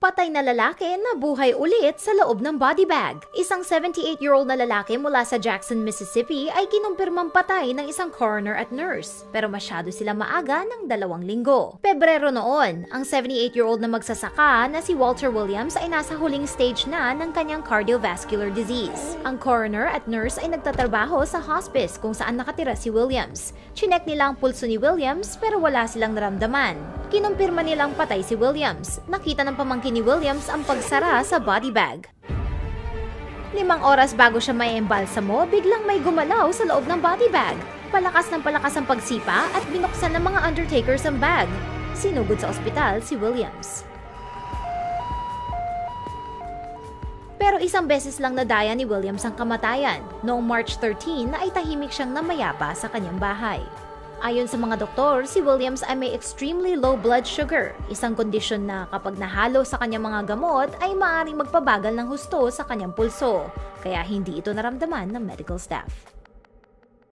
Patay na lalaki na buhay ulit sa loob ng body bag. Isang 78-year-old na lalaki mula sa Jackson, Mississippi ay kinumpirmang patay ng isang coroner at nurse. Pero masyado sila maaga ng dalawang linggo. Pebrero noon, ang 78-year-old na magsasaka na si Walter Williams ay nasa huling stage na ng kanyang cardiovascular disease. Ang coroner at nurse ay nagtatrabaho sa hospice kung saan nakatira si Williams. Chinek nila ang pulso ni Williams pero wala silang naramdaman. Kinumpirma nilang patay si Williams. Nakita ng pamangkin ni Williams ang pagsara sa body bag. Limang oras bago siya may embalsamo, biglang may gumalaw sa loob ng body bag. Palakas ng palakas ang pagsipa at binuksan ng mga undertakers ang bag. Sinugod sa ospital si Williams. Pero isang beses lang nadaya ni Williams ang kamatayan. Noong March 13 na ay tahimik siyang namayapa sa kanyang bahay. Ayon sa mga doktor, si Williams ay may extremely low blood sugar, isang kondisyon na kapag nahalo sa kanyang mga gamot ay maaaring magpabagal ng husto sa kanyang pulso, kaya hindi ito naramdaman ng medical staff.